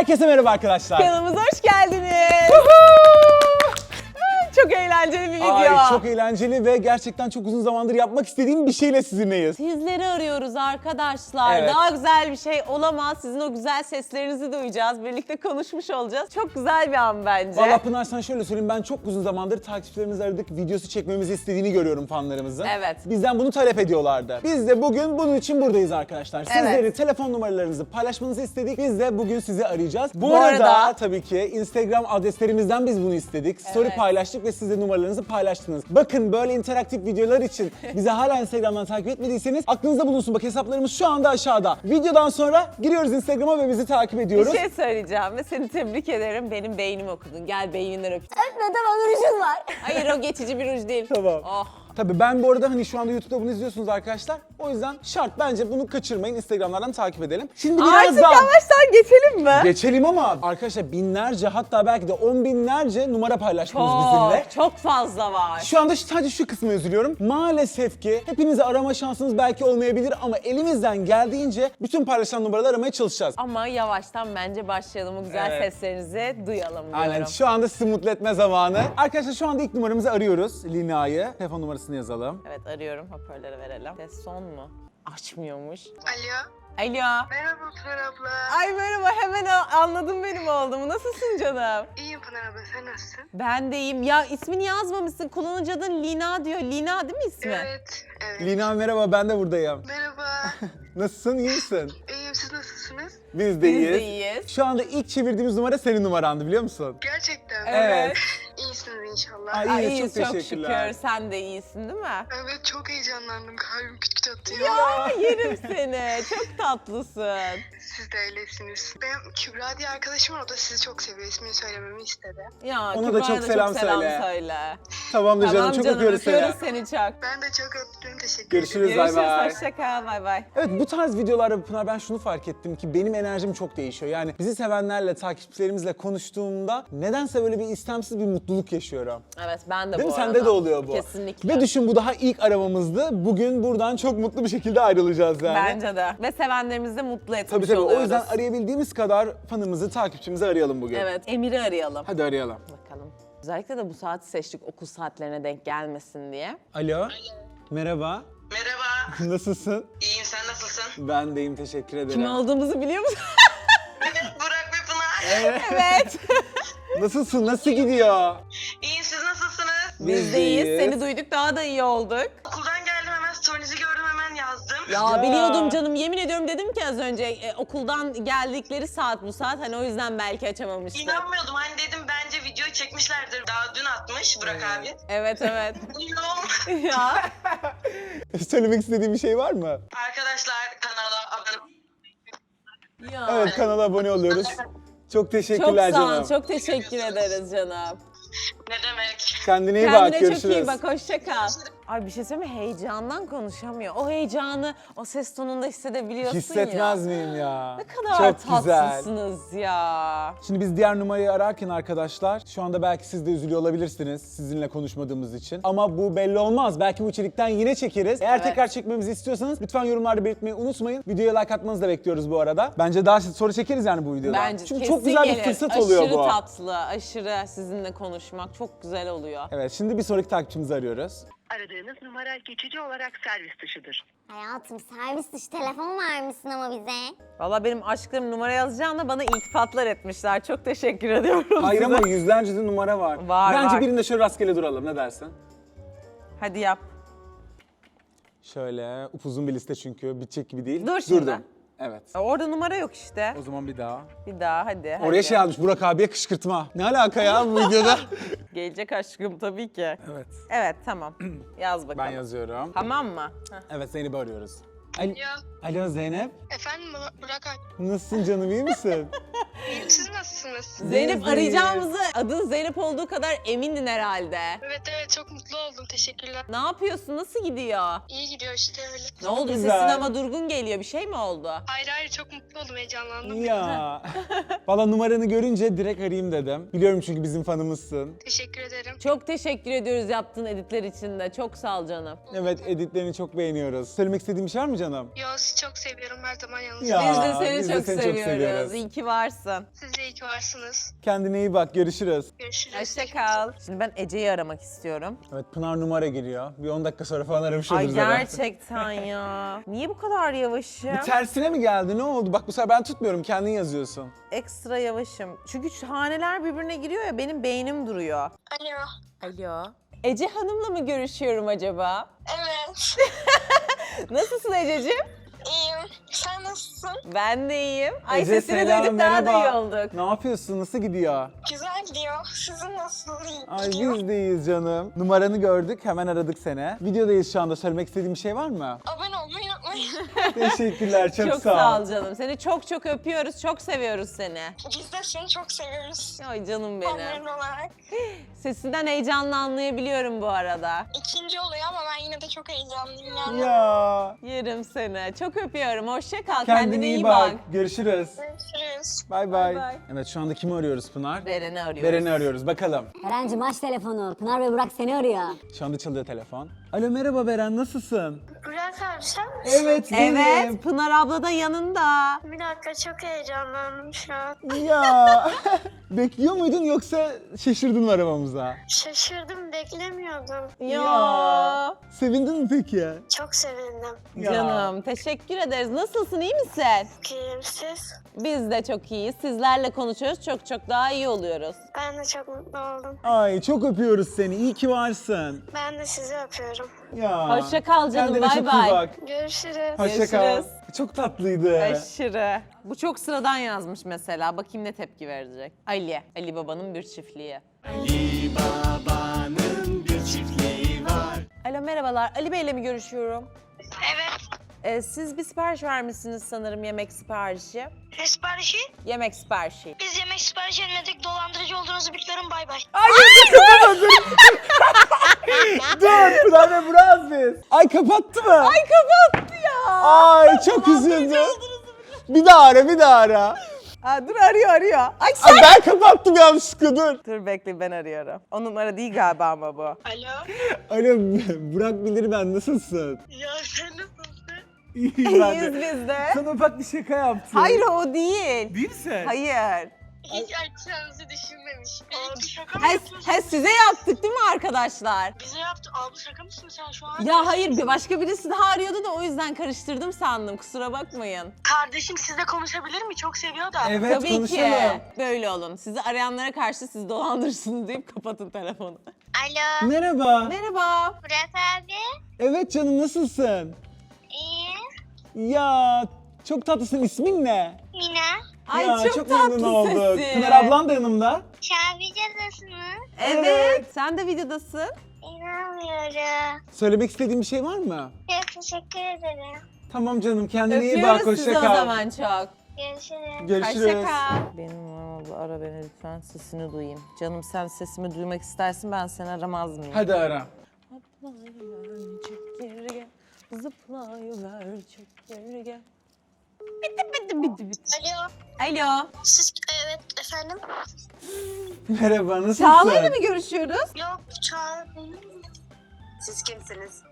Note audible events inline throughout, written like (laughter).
Herkese merhaba arkadaşlar. Kanalımıza hoş geldiniz. Çok eğlenceli bir video. Ay çok eğlenceli ve gerçekten çok uzun zamandır yapmak istediğim bir şeyle sizinleyiz. Sizleri arıyoruz arkadaşlar. Evet. Daha güzel bir şey olamaz. Sizin o güzel seslerinizi duyacağız. Birlikte konuşmuş olacağız. Çok güzel bir an bence. Valla Pınar sana şöyle söyleyeyim ben çok uzun zamandır takipçilerimizi aradık videosu çekmemizi istediğini görüyorum fanlarımızın. Evet. Bizden bunu talep ediyorlardı. Biz de bugün bunun için buradayız arkadaşlar. Sizlerin Evet. telefon numaralarınızı paylaşmanızı istedik. Biz de bugün sizi arayacağız. Bu, Bu arada, arada- tabii ki Instagram adreslerimizden biz bunu istedik. Story Evet. paylaştık ve siz de numaralarınızı paylaştınız. Bakın böyle interaktif videolar için (laughs) bizi hala Instagram'dan takip etmediyseniz aklınızda bulunsun. Bak hesaplarımız şu anda aşağıda. Videodan sonra giriyoruz Instagram'a ve bizi takip ediyoruz. bir şey söyleyeceğim ve seni tebrik ederim. Benim beynimi okudun. Gel beyninden öp. Öpme tamam rujun var. Hayır o geçici bir ruj değil. Tamam. Oh. Tabii ben bu arada hani şu anda YouTube'da bunu izliyorsunuz arkadaşlar. O yüzden şart bence bunu kaçırmayın. Instagram'lardan takip edelim. Şimdi Artık birazdan yavaştan geçelim mi? geçelim ama arkadaşlar binlerce hatta belki de on binlerce numara paylaştınız bizimle. Çok, fazla var. Şu anda sadece şu kısmı üzülüyorum. Maalesef ki hepinizi arama şansınız belki olmayabilir ama elimizden geldiğince bütün paylaşılan numaraları aramaya çalışacağız. Ama yavaştan bence başlayalım. O güzel Evet. seslerinizi duyalım diyorum. Aynen şu anda sizi mutlu etme zamanı. Arkadaşlar şu anda ilk numaramızı arıyoruz. Lina'yı. Telefon numarasını yazalım. Evet arıyorum hoparlörü verelim. Ses son mu? Açmıyormuş. Alo. Alo. Merhaba Pınar abla. Ay merhaba hemen anladım benim olduğumu. Nasılsın canım? İyiyim Pınar abla sen nasılsın? Ben de iyiyim. Ya ismini yazmamışsın. Kullanıcı adın Lina diyor. Lina değil mi ismi? Evet. Evet. Lina merhaba ben de buradayım. Merhaba. (laughs) Nasılsın iyi misin? İyiyim siz nasılsınız? Biz de Biz iyiyiz. de iyiyiz. Şu anda ilk çevirdiğimiz numara senin numarandı biliyor musun? Gerçekten. Evet. (laughs) İyisiniz inşallah. Ay, Ay, İyiyiz, çok şükür. Sen de iyisin değil mi? Evet çok heyecanlandım. Kalbim küt küt atıyor. Ya yerim seni. Çok tatlısın. Siz de öylesiniz. Benim Kübra diye arkadaşım var. O da sizi çok seviyor. İsmini söylememi istedi. Ya Ona da Kübra'ya çok selam söyle. söyle. Tamamdır canım Tamam çok canım öpüyoruz seni. öpüyoruz seni çok. Ben de çok öptüm. Teşekkür Görüşürüz. ederim. Bay Görüşürüz. bay. Hoşça kal. Bay bay. Evet bu tarz videolarda Pınar ben şunu fark ettim ki benim enerjim çok değişiyor. Yani bizi sevenlerle, takipçilerimizle konuştuğumda nedense böyle bir istemsiz bir mutluluk yaşıyorum. Evet ben de Değil bu mi? Sende de oluyor bu. Kesinlikle. Ve düşün bu daha ilk aramamızdı. Bugün buradan çok mutlu bir şekilde ayrılacağız yani. Bence de. Ve sevenlerimizi de mutlu etmiş Tabii tabii. O oluyoruz. yüzden arayabildiğimiz kadar fanımızı, takipçimizi arayalım bugün. Evet, Emir'i arayalım. Hadi arayalım. Bakalım. Özellikle de bu saati seçtik okul saatlerine denk gelmesin diye. Alo. Merhaba. Merhaba. (laughs) Nasılsın? İyiyim sen nasılsın? Ben deyim teşekkür ederim. Kim olduğumuzu biliyor musun? Burak ve Pınar. (laughs) evet. Nasılsın? Nasıl gidiyor? İyiyim siz nasılsınız? Biz de iyiyiz. Seni duyduk daha da iyi olduk. Okuldan geldim hemen story'nizi gördüm hemen yazdım. Ya, Ya. biliyordum canım yemin ediyorum dedim ki az önce e, okuldan geldikleri saat bu saat hani o yüzden belki açamamıştı. İnanmıyordum çekmişlerdir. Daha dün atmış Burak abi. Evet evet. (laughs) Yok. (laughs) ya. Söylemek istediğin bir şey var mı? Arkadaşlar kanala abone ya. Evet kanala abone oluyoruz. Çok Çok teşekkürler sağ ol. canım. Çok teşekkür ederiz canım. Ne demek? Kendine iyi Kendine bak. çok Görüşürüz. iyi bak. Hoşça kal. Ay bir şey söyleyeyim mi? Heyecandan konuşamıyor. O heyecanı o ses tonunda hissedebiliyorsun ya. Hissetmez miyim ya? Ne kadar Çok güzel. tatlısınız ya. Şimdi biz diğer numarayı ararken arkadaşlar şu anda belki siz de üzülüyor olabilirsiniz sizinle konuşmadığımız için. Ama bu belli olmaz. Belki bu içerikten yine çekeriz. Eğer Evet. tekrar çekmemizi istiyorsanız lütfen yorumlarda belirtmeyi unutmayın. Videoya like atmanızı da bekliyoruz bu arada. Bence daha soru çekeriz yani bu videoda. Bence Çünkü kesin çok güzel bir gelir. fırsat aşırı oluyor bu. tatlı, aşırı sizinle konuşmak çok güzel oluyor. Evet şimdi bir sonraki takipçimizi arıyoruz. Aradığınız numara geçici olarak servis dışıdır. Hayatım servis dışı telefon vermişsin ama bize. Valla benim aşklarım numara yazacağına bana iltifatlar etmişler. Çok teşekkür ediyorum Hayır size. ama yüzlerce de numara var. Var, Bence var. birinde şöyle rastgele duralım ne dersin? Hadi yap. Şöyle upuzun bir liste çünkü bitecek gibi değil. Dur şimdi. Durdum. Evet. Orada numara yok işte. O zaman bir daha. Bir daha hadi. hadi. Oraya şey yazmış Burak abiye kışkırtma. Ne alaka ya bu videoda? (laughs) Gelecek aşkım tabii ki. evet. Evet tamam. (clears throat) Yaz bakalım. Ben yazıyorum. Tamam mı? Heh. Evet Zeynep'i arıyoruz. Al- Ya Alo Zeynep. efendim Burak abi. Nasılsın canım iyi misin? (laughs) İyiyim siz nasılsınız? Zeynep arayacağımızı adın Zeynep olduğu kadar emindin herhalde. Evet evet çok mutlu oldum. Teşekkürler. Ne yapıyorsun? Nasıl gidiyor? İyi gidiyor işte öyle. Ne oldu? güzel. Sesin ama durgun geliyor. Bir şey mi oldu? Hayır hayır çok mutlu oldum. Heyecanlandım. Ya. (laughs) Valla numaranı görünce direkt arayayım dedim. Biliyorum çünkü bizim fanımızsın. Teşekkür ederim. Çok teşekkür ediyoruz yaptığın editler için de. Çok sağ ol canım. Evet editlerini çok beğeniyoruz. Söylemek istediğin bir şey var mı canım? Yo sizi çok seviyorum. Her zaman yanınızda. Ya. Biz de seni, biz de çok, seni çok seviyoruz. seviyoruz. İyi ki varsın. Siz de iyi ki varsınız. Kendine iyi bak görüşürüz. Görüşürüz. Hoşça kal. Şimdi ben Ece'yi aramak istiyorum. Evet Pınar numara giriyor. Bir 10 dakika sonra falan aramış Ay oluruz herhalde. gerçekten ya. (laughs) Niye bu kadar yavaşım? Bir tersine mi geldi? Ne oldu? Bak bu sefer ben tutmuyorum. Kendin yazıyorsun. Ekstra yavaşım. Çünkü şu haneler birbirine giriyor ya benim beynim duruyor. Alo. Alo. Ece Hanım'la mı görüşüyorum acaba? Evet. (laughs) Nasılsın Ececiğim? İyiyim. Sen nasılsın? Ben de iyiyim. Ay Ece, sesini selam, duyduk daha da iyi merhaba. olduk. Ne yapıyorsun? Nasıl gidiyor? Güzel gidiyor. Sizin nasıl Ay biz de iyiyiz canım. Numaranı gördük. Hemen aradık seni. Videodayız şu anda. Söylemek istediğin bir şey var mı? Unutmayın. (laughs) Teşekkürler. Çok, Çok sağ ol canım. Seni çok çok öpüyoruz. Çok seviyoruz seni. Biz de seni çok seviyoruz. Ay canım benim. olarak. (gasps) Sesinden heyecanlı anlayabiliyorum bu arada. İkinci oluyor ama ben yine de çok heyecanlıyım yani. Ya. Yerim seni. Çok öpüyorum. Hoşça kal. Kendine, iyi bak. Görüşürüz. Görüşürüz. Bay bay. bay. Evet şu anda kimi arıyoruz Pınar? Beren'i arıyoruz. Beren'i arıyoruz. Bakalım. Eren'cim aç telefonu. Pınar ve Burak seni arıyor. Şu anda çalıyor telefon. Alo merhaba Beren nasılsın? Sen Evet benim. Evet, Pınar abla da yanında. Bir dakika çok heyecanlandım şu an. Ya. (laughs) Bekliyor muydun yoksa şaşırdın mı aramamıza? Şaşırdım beklemiyordum. Ya. Sevindin mi peki? Çok sevindim. Ya. Canım, teşekkür ederiz. Nasılsın, iyi misin? Kim siz? Biz de çok iyiyiz. Sizlerle konuşuyoruz, çok çok daha iyi oluyoruz. Ben de çok mutlu oldum. Ay çok öpüyoruz seni. İyi ki varsın. Ben de sizi öpüyorum. Ya. Hoşça kal canım, Kendine bay çok bay. bak. Görüşürüz. Hoşça kal. Görüşürüz. Çok tatlıydı. Aşırı. Bu çok sıradan yazmış mesela. Bakayım ne tepki verecek. Ali. Ali Baba'nın bir çiftliği. Ali Baba'nın bir çiftliği Alo merhabalar. Ali Bey'le mi görüşüyorum? Evet. Ee, siz bir sipariş vermişsiniz sanırım yemek siparişi. Ne siparişi? Yemek siparişi. Biz yemek sipariş etmedik. Dolandırıcı olduğunuzu biliyorum. Bay bay. (laughs) Dur Pınar ve Burak biz. Ay kapattı mı? Ay kapattı ya. Ay çok üzüldüm. Bir daha ara bir daha ara. Aa, dur arıyor arıyor. Ay sen... ben kapattım yanlışlıkla dur. Dur bekle ben arıyorum. O numara değil galiba ama bu. Alo. Alo (laughs) Burak bilir ben nasılsın? Ya sen nasılsın? İyiyim ben İyiyiz de. biz de. Sana ufak bir şaka yaptım. Hayır o değil. Değil misin? Hayır. Hiç açacağınızı düşünmemiş. Abi şaka mı yapıyorsun? ha, size yaptık değil mi arkadaşlar? Bize yaptı. Abi şaka mısın sen şu an? Ya hayır bir başka birisi daha arıyordu da o yüzden karıştırdım sandım. Kusura bakmayın. Kardeşim sizle konuşabilir mi? Çok seviyor da. Evet Tabii konuşalım. ki. Böyle olun. Sizi arayanlara karşı siz dolandırırsınız deyip kapatın telefonu. Alo. Merhaba. Merhaba. Burak abi. Evet canım nasılsın? İyi. Ya çok tatlısın. İsmin ne? Mina. Ay ya, çok, memnun tatlı olduk. sesi. Pınar ablan da yanımda. Cadısı mı? Evet. Evet. Sen de videodasın. İnanmıyorum. Söylemek istediğin bir şey var mı? Çok teşekkür ederim. Tamam canım kendine iyi bak. Öpüyoruz sizi Hoşça o kal. zaman çok. Görüşürüz. Görüşürüz. Hoşça kal. Benim abla ara beni lütfen sesini duyayım. Canım sen sesimi duymak istersin ben seni aramaz mıyım? Hadi ara. Zıplayıver çekirge, zıplayıver çekirge. Bitti bitti bitti bitti. Alo. Alo. Siz evet efendim? Merhaba nasılsın? Çağla'yla mı görüşüyoruz? Yok Çağla Siz kimsiniz?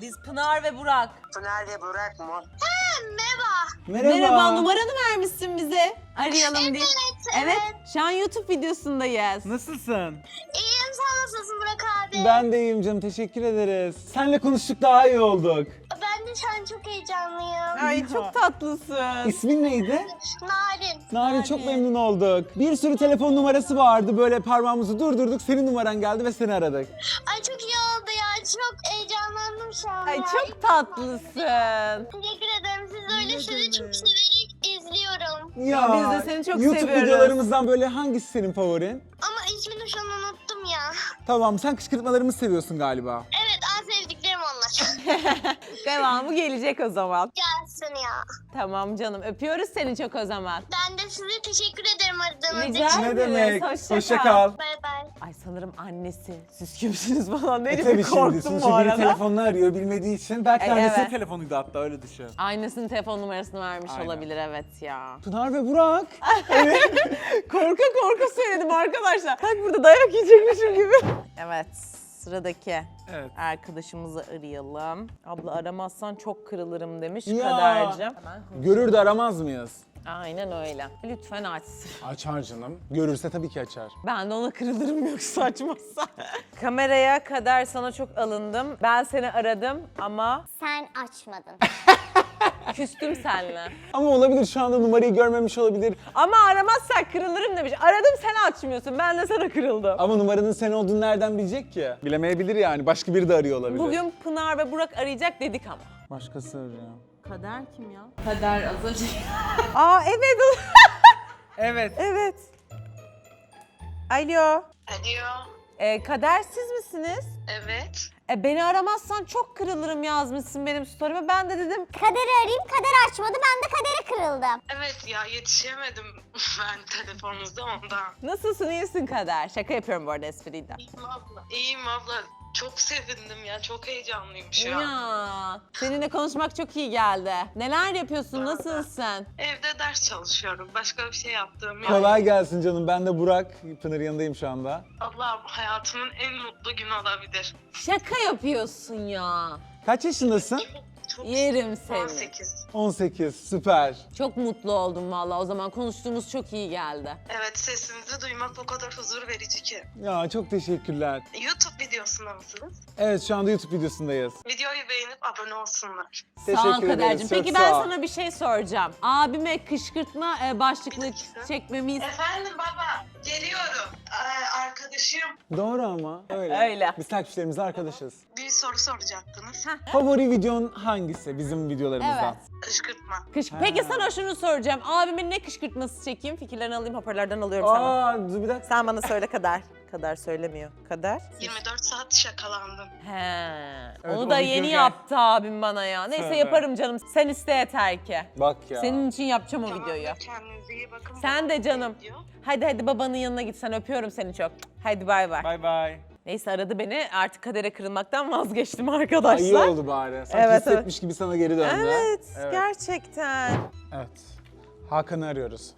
Biz Pınar ve Burak. Pınar ve Burak mı? Merhaba. Merhaba, numaranı vermişsin bize. Arayalım diye. evet. Evet, şu an YouTube videosundayız. Nasılsın? İyiyim sen nasılsın Burak abi? Ben de iyiyim canım teşekkür ederiz. Seninle konuştuk daha iyi olduk. Şu an çok heyecanlıyım. Ay çok tatlısın. İsmin neydi? Narin. Narin çok memnun olduk. Bir sürü telefon numarası vardı böyle parmağımızı durdurduk senin numaran geldi ve seni aradık. Ay çok iyi oldu ya. Çok heyecanlandım şu an. Ay çok tatlısın. Teşekkür ederim. Siz öyle sizi çok severek izliyorum. Ya Biz de seni çok YouTube seviyoruz. videolarımızdan böyle hangisi senin favorin? Ama ismini şu an unuttum ya. Tamam sen kışkırtmalarımızı seviyorsun galiba. Evet. (laughs) Devamı gelecek o zaman. Gelsin. ya. Tamam canım öpüyoruz seni çok o zaman. Ben de size teşekkür ederim aradığınız Rica için. Ne demek? Hoşça, Hoşça kal. Bay bay. Ay sanırım annesi. Siz kimsiniz falan E dedi tabii bir şimdi korktum sonuçta bu biri arada. telefonunu arıyor bilmediği için. Belki E, annesinin evet. telefonuydu hatta öyle düşün. Annesinin telefon numarasını vermiş Aynen. olabilir evet ya. Pınar ve Burak. (laughs) korka korka söyledim arkadaşlar. Bak burada dayak yiyecekmişim gibi. Evet sıradaki Evet. arkadaşımızı arayalım. Abla aramazsan çok kırılırım demiş Ya. Kadercim. Görür de aramaz mıyız? Aynen öyle. Lütfen açsın. Açar canım. Görürse tabii ki açar. Ben de ona kırılırım yoksa açmazsa. (laughs) Kameraya kadar sana çok alındım. Ben seni aradım ama Sen açmadın. (laughs) küstüm seninle. Ama olabilir şu anda numarayı görmemiş olabilir. Ama aramazsak kırılırım demiş. Aradım sen açmıyorsun. Ben de sana kırıldım. Ama numaranın sen olduğunu nereden bilecek ki? Bilemeyebilir yani. Başka biri de arıyor olabilir. Bugün Pınar ve Burak arayacak dedik ama. Başkası arıyor. Kader kim ya? Kader az önce. (laughs) Aa evet. (laughs) Evet. evet. Alo. Alo. Ee, kader siz misiniz? Evet. E, beni aramazsan çok kırılırım yazmışsın benim story'ime. Ben de dedim Kader'i arayayım, Kader açmadı. Ben de Kader'e kırıldım. Evet ya yetişemedim (laughs) ben telefonunuzda ondan. nasılsın iyisin kader. Şaka yapıyorum bu arada espriyi de. İyiyim abla. İyiyim abla. Çok sevindim ya. Çok heyecanlıyım şu an. Ya seninle konuşmak çok iyi geldi. Neler yapıyorsun? Nasılsın? Evde ders çalışıyorum. Başka bir şey yaptığım yok. Kolay gelsin canım. Ben de Burak. Pınar yanındayım şu anda. Allah'ım hayatımın en mutlu günü olabilir. Şaka yapıyorsun ya. Kaç yaşındasın? Çok, çok Yerim seni. 18. 18. Süper. Çok mutlu oldum vallahi. O zaman konuştuğumuz çok iyi geldi. Evet sesinizi duymak o kadar huzur verici ki. Ya çok teşekkürler. YouTube videosunda mısınız? Evet şu anda YouTube videosundayız. Videoyu beğenip abone olsunlar. Teşekkür sağ ol ederiz, Kader'cim. çok Peki ben sağ ol. sana bir şey soracağım. Abime kışkırtma e, başlıklı Bir dakika. çekmemiz... Efendim baba geliyorum. Ee, arkadaşım Doğru ama. Öyle. Öyle. Biz takipçilerimizle arkadaşız. bir soru soracaktınız. Favori videon hangisi bizim videolarımızdan? Evet. Kışkırtma. Kış... Peki sana şunu soracağım. Abimin ne kışkırtması çekeyim? Fikirlerini alayım hoparlörden alıyorum sana. Aa dur bir dakika. Sen bana söyle Kader. (laughs) Kader söylemiyor. Kader? 24 saat şakalandım. He. Evet, Onu da o yeni video- yaptı abim bana ya. Neyse Tövbe. yaparım canım. Sen iste yeter ki. Bak ya. Senin için yapacağım o Tamam, videoyu. Kendinize iyi bakın. Sen de canım. bekliyor. Hadi hadi babanın yanına git sen öpüyorum seni çok. Hadi bay bay. Bay bay. Neyse aradı beni artık kadere kırılmaktan vazgeçtim (laughs) Ay, arkadaşlar. İyi oldu bari. Sanki Evet, hissetmiş gibi sana geri döndü. Evet, Evet. gerçekten. Evet. Hakan'ı arıyoruz.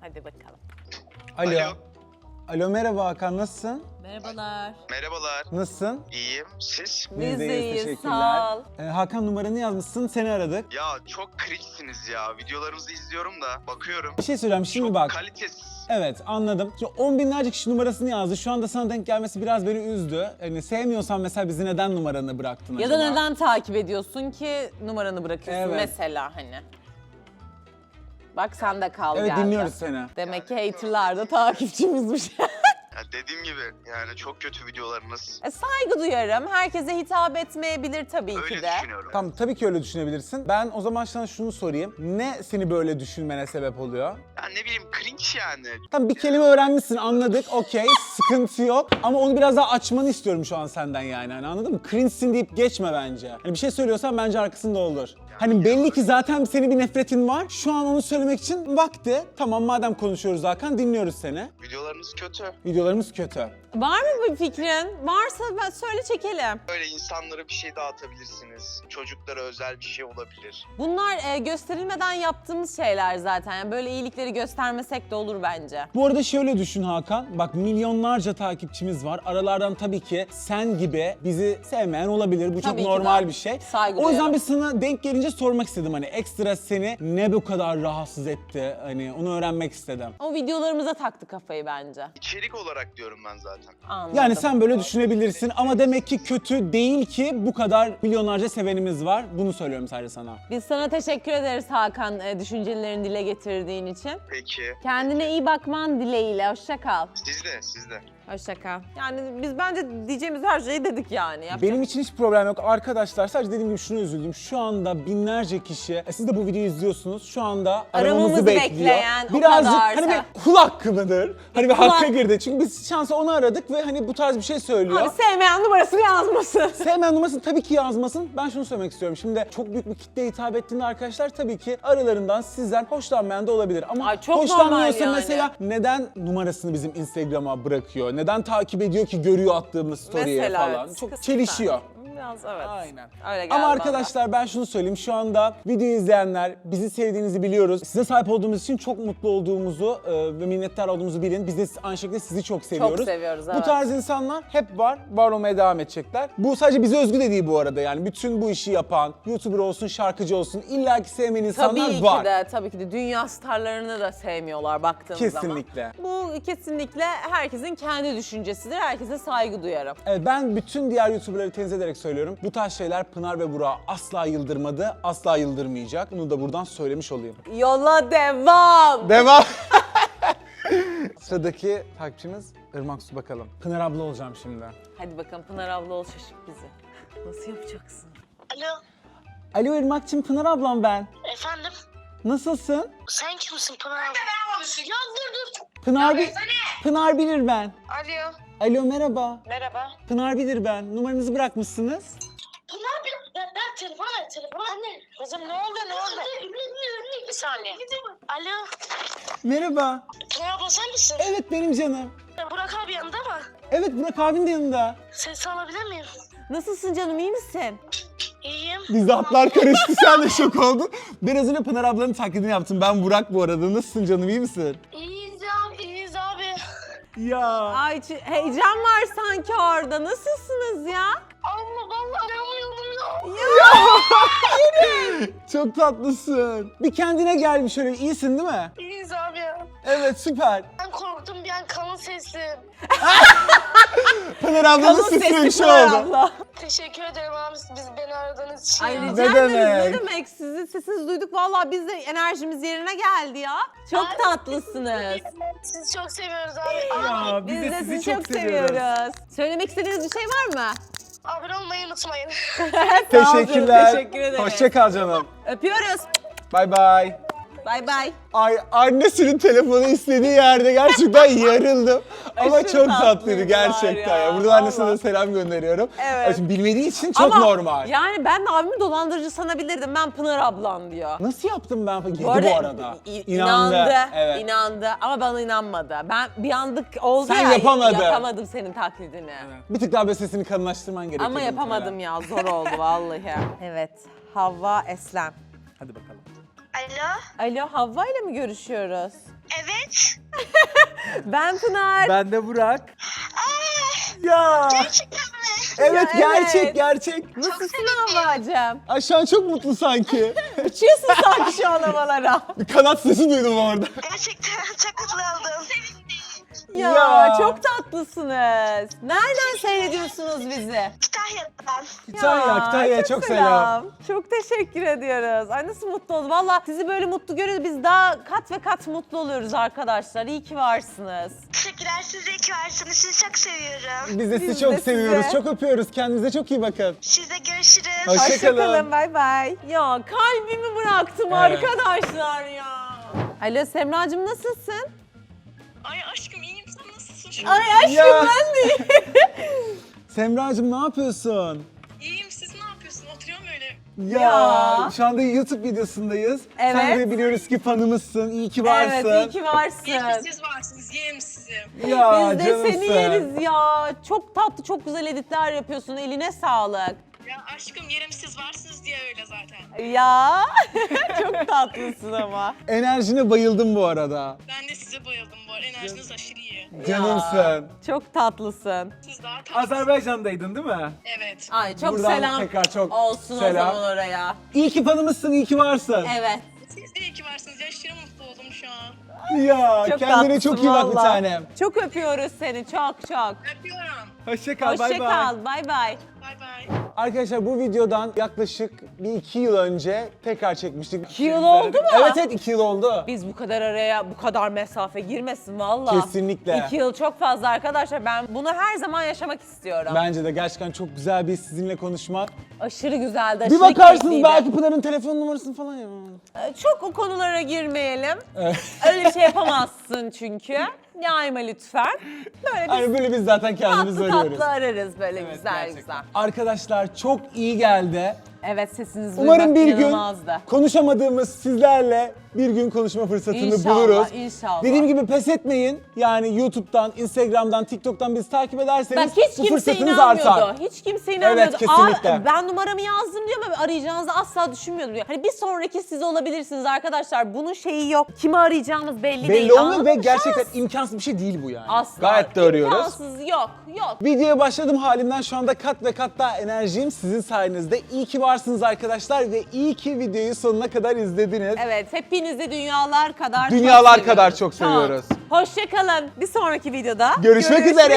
Hadi bakalım. Alo. Alo. Alo merhaba Hakan nasılsın? Merhabalar. Merhabalar. Nasılsın? İyiyim. Siz? Biz de iyiyiz, sağ ol. Ee, Hakan numaranı yazmışsın seni aradık. Ya çok cringe'siniz ya. Videolarınızı izliyorum da bakıyorum. Bir şey söyleyeceğim şimdi çok bak. kalitesiz. Evet anladım. Şimdi on binlerce kişi numarasını yazdı. Şu anda sana denk gelmesi biraz beni üzdü. Hani sevmiyorsan mesela bizi neden numaranı bıraktın Ya acaba? da neden takip ediyorsun ki numaranı bırakıyorsun Evet. mesela hani. Bak sen de kal Evet geldi. dinliyoruz seni. Demek ki haterlar da takipçimizmiş. (laughs) Dediğim gibi yani çok kötü videolarınız. E, Saygı duyarım. Herkese hitap etmeyebilir tabii Öyle ki de. düşünüyorum. Tamam tabii ki öyle düşünebilirsin. Ben o zaman sana şunu sorayım. Ne seni böyle düşünmene sebep oluyor? Ya ne bileyim cringe yani. Tamam bir kelime öğrenmişsin anladık okey sıkıntı yok. Ama onu biraz daha açmanı istiyorum şu an senden yani hani anladın mı? Cringe'sin deyip geçme bence. Hani bir şey söylüyorsan bence arkasında olur. Hani belli ki zaten senin bir nefretin var. Şu an onu söylemek için vakti. Tamam madem konuşuyoruz Hakan dinliyoruz seni. Videolarınız kötü. Videolarımız kötü. Var mı bir fikrin? Varsa ben söyle çekelim. Böyle insanlara bir şey dağıtabilirsiniz. Çocuklara özel bir şey olabilir. Bunlar e, gösterilmeden yaptığımız şeyler zaten. Yani böyle iyilikleri göstermesek de olur bence. Bu arada şöyle düşün Hakan. Bak milyonlarca takipçimiz var. Aralardan tabii ki sen gibi bizi sevmeyen olabilir. Bu çok Tabii ki normal de. bir şey. Saygı o yüzden duyarım. bir sana denk gelince sormak istedim hani ekstra seni ne bu kadar rahatsız etti? Hani onu öğrenmek istedim. O videolarımıza taktı kafayı bence. İçerik olarak diyorum ben zaten. Anladım. Yani sen böyle düşünebilirsin ama demek ki kötü değil ki bu kadar milyonlarca sevenimiz var. Bunu söylüyorum sadece sana. Biz sana teşekkür ederiz Hakan e, düşüncelerini dile getirdiğin için. Peki. Kendine iyi bakman dileğiyle. Hoşça kal. Siz de siz de. Hoşça kal. Yani biz bence diyeceğimiz her şeyi dedik yani. Yapacak Benim için hiç problem yok arkadaşlar. Sadece dediğim gibi şunu üzüldüm. Şu anda binlerce kişi, e, siz de bu videoyu izliyorsunuz. Şu anda aramamızı Aramamızı bekliyor. bekleyen o Birazcık kadar hani bir kul hakkı mıdır? Hani bir kul hakka hak- girdi. Çünkü biz şansa onu aradık ve hani bu tarz bir şey söylüyor. Abi sevmeyen numarasını yazmasın. (laughs) Sevmeyen numarasını tabii ki yazmasın. Ben şunu söylemek istiyorum. Şimdi çok büyük bir kitleye hitap ettiğinde arkadaşlar tabii ki aralarından sizden hoşlanmayan da olabilir. Ama Ay çok hoşlanmıyorsa yani. mesela neden numarasını bizim Instagram'a bırakıyor? Neden takip ediyor ki görüyor attığımız story'e Mesela falan? Çok kısmen. çelişiyor. Biraz evet. Aynen. Öyle geldi Ama bana. arkadaşlar ben şunu söyleyeyim. Şu anda videoyu izleyenler bizi sevdiğinizi biliyoruz. Size sahip olduğumuz için çok mutlu olduğumuzu e, ve minnettar olduğumuzu bilin. Biz de aynı şekilde sizi çok seviyoruz. seviyoruz, Bu evet. tarz insanlar hep var. Var olmaya devam edecekler. Bu sadece bize özgü de değil bu arada yani. Bütün bu işi yapan, YouTuber olsun, şarkıcı olsun illaki sevmeyen insanlar Tabii var. ki de tabii ki de dünya starlarını da sevmiyorlar baktığımız zaman. Kesinlikle. Bu kesinlikle herkesin kendi düşüncesidir. Herkese saygı duyarım. Evet, ben bütün diğer YouTuber'ları tenzih ederek söylüyorum. Bu tarz şeyler Pınar ve Burak'ı asla yıldırmadı, asla yıldırmayacak. Bunu da buradan söylemiş olayım. Yola devam. Devam. (laughs) Sıradaki takipçimiz Irmak Su bakalım. Pınar abla olacağım şimdi. Hadi bakalım Pınar abla ol şaşırt bizi. (laughs) Nasıl yapacaksın? Alo Alo Irmak'cığım Pınar ablam ben. efendim Nasılsın? sen kimsin Pınar abi? Ya dur dur. Pınar, bi- Pınar bilir ben. Alo. Alo merhaba. Merhaba. Pınar bilir ben. Numaranızı bırakmışsınız. Pınar bir ver, ver telefonu ver telefonu. Anne. Kızım ne oldu ne oldu? Bir saniye. Alo. Merhaba. Pınar abla sen misin? Evet benim canım. Burak abi yanında mı? Evet Burak abin de yanında. Sesi alabilir miyim? Nasılsın canım iyi misin? İyiyim. Bizde hatlar karıştı sen de şok oldun. Ben az önce Pınar ablanın taklidini yaptım. Ben Burak bu arada. Nasılsın canım iyi misin? Abi. Ya. Ay heyecan var sanki orada. Nasılsınız ya? Allah vallahi inanmıyorum ya. Çok tatlısın. Bir kendine gel bir şöyle. İyisin değil mi? İyiyiz abi ya. Evet süper. Ben korktum bir an kalın sesli. (laughs) Pınar ablanın Kalın sesi bir sesli şey Pınar oldu. abla. Teşekkür ederim abi biz beni aradığınız için. Ay rica Ne ederiz. Ne demek? demek? Sizin sesinizi duyduk. Vallahi biz de enerjimiz yerine geldi ya. Çok Ay. tatlısınız. (laughs) Sizi çok seviyoruz abi. Abi, Ya, Biz de sizi çok, seviyoruz. Söylemek istediğiniz bir şey var mı? abone olmayı unutmayın. (laughs) (laughs) Sağ olun, Teşekkürler. Teşekkür ederiz. Hoşça kal canım. Öpüyoruz. Bay bay. Bay bay. Ay annesinin telefonu istediği yerde gerçekten (laughs) yarıldım. Ama Aşırı çok tatlıydı tatlıydılar gerçekten ya, ya. Buradan annesine de vallahi. selam gönderiyorum. Evet. Ay, Şimdi bilmediği için çok Ama normal. Yani ben de abimi dolandırıcı sanabilirdim. Ben Pınar ablan diyor. Nasıl yaptım ben? Yedi bu, arada arada. i- İnandı. inandı, Evet. inandı ama bana inanmadı. Ben bir anlık oldu Sen ya, yapamadın. yapamadım senin taklidini. Bir tık daha böyle sesini kalınlaştırman gerekiyor. Ama yapamadım ya, zor oldu vallahi. (laughs) Evet, Havva Eslem. Hadi bakalım. Alo. Alo, Havva ile mi görüşüyoruz? Evet. (laughs) Ben Pınar. Ben de Burak. ya. Gerçekten mi? Evet Ya, gerçek evet. gerçek. Nasılsın Havvacığım? Ay şu an çok mutlu sanki. (laughs) Uçuyorsun sanki şu an havalara. bir kanat sesi duydum orada. Gerçekten (laughs) çok mutlu oldum. Ya, Ya. çok tatlısınız. Nereden seyrediyorsunuz bizi? Kütahya'dan. Kütahya, Kütahya'ya çok selam. Çok teşekkür ediyoruz. Ay nasıl mutlu oldum. Valla sizi böyle mutlu görüyoruz. Biz daha kat ve kat mutlu oluyoruz arkadaşlar. İyi ki varsınız. Teşekkürler siz de iyi ki varsınız. Sizi çok seviyorum. Biz de sizi Biz çok de seviyoruz. size. Çok öpüyoruz. Kendinize çok iyi bakın. Siz de görüşürüz. Hoşça Hoşçakalın. kalın. Bay bay. Ya kalbimi bıraktım Evet. arkadaşlar ya. Alo Semracığım nasılsın? Ay aşkım şu Ay aşkım Ya. ben de. (laughs) Semracığım ne yapıyorsun? İyiyim siz ne yapıyorsun? Oturuyorum öyle. Ya, Ya. şu anda YouTube videosundayız. Sen Evet. de biliyoruz ki fanımızsın. İyi ki varsın. Evet iyi ki İyi ki varsın. siz varsınız yerim sizi. Ya Biz de canımsın. seni yeriz ya. Çok tatlı, çok güzel editler yapıyorsun. Eline sağlık. Ya aşkım yerim siz varsınız diye öyle zaten. Ya (laughs) çok tatlısın ama. Enerjine bayıldım bu arada. Ben de size bayıldım bu arada. Enerjiniz aşırı iyi. Canımsın. Çok tatlısın. Siz daha tatlısınız. Azerbaycan'daydın değil mi? Evet. Ay çok Buradan selam tekrar çok olsun selam. o zaman oraya. İyi ki fanımızsın, iyi ki varsın. Evet. Siz de iyi ki varsınız. Ya aşırı mutlu oldum şu an. Ya Çok kendine tatlısın çok iyi bak bir tanem. Çok öpüyoruz seni çok çok. Öpüyorum. Hoşça kal, bay Hoşça bay. kal. Bay bay. Bay bay. Arkadaşlar bu videodan yaklaşık bir iki yıl önce tekrar çekmiştik. İki yıl oldu mu? Evet evet iki yıl oldu. Biz bu kadar araya bu kadar mesafe girmesin valla. Kesinlikle. İki yıl çok fazla arkadaşlar. Ben bunu her zaman yaşamak istiyorum. Bence de gerçekten çok güzel bir sizinle konuşmak. Aşırı güzeldi, Bir aşırı bakarsınız keyifliydi. belki Pınar'ın telefon numarasını falan ya. Ee, Çok o konulara girmeyelim. Evet. Öyle bir şey yapamazsın çünkü. (laughs) Yayma lütfen. Böyle biz Hani böyle biz zaten kendimiz tatlı arıyoruz. tatlı ararız böyle Evet, güzel gerçekten. güzel. Arkadaşlar çok iyi geldi. Evet sesinizi Umarım duymak bir gün inanılmazdı. konuşamadığımız sizlerle bir gün konuşma fırsatını İnşallah, buluruz. inşallah. Dediğim gibi pes etmeyin. Yani YouTube'dan, Instagram'dan, TikTok'tan bizi takip ederseniz Bak hiç bu kimse fırsatınız inanmıyordu. artar. Hiç kimse inanmıyordu. kesinlikle. Aa, ben numaramı yazdım diyor ama arayacağınızı asla düşünmüyordum diyor. Hani bir sonraki siz olabilirsiniz arkadaşlar. Bunun şeyi yok. Kimi arayacağımız belli, değil. Belli olmuyor Anladın ve mı? gerçekten Şans. imkansız bir şey değil bu yani. Asla. Gayet de arıyoruz. İmkansız yok. Yok. Videoya başladığım halimden şu anda kat ve kat daha enerjiyim sizin sayenizde. İyi ki varsınız arkadaşlar ve iyi ki videoyu sonuna kadar izlediniz. Evet, hepinizi dünyalar kadar Dünyalar çok kadar seviyoruz. çok Tamam. seviyoruz. Hoşça kalın. Bir sonraki videoda Görüşmek üzere.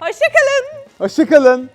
Hoşça kalın. Hoşçakalın.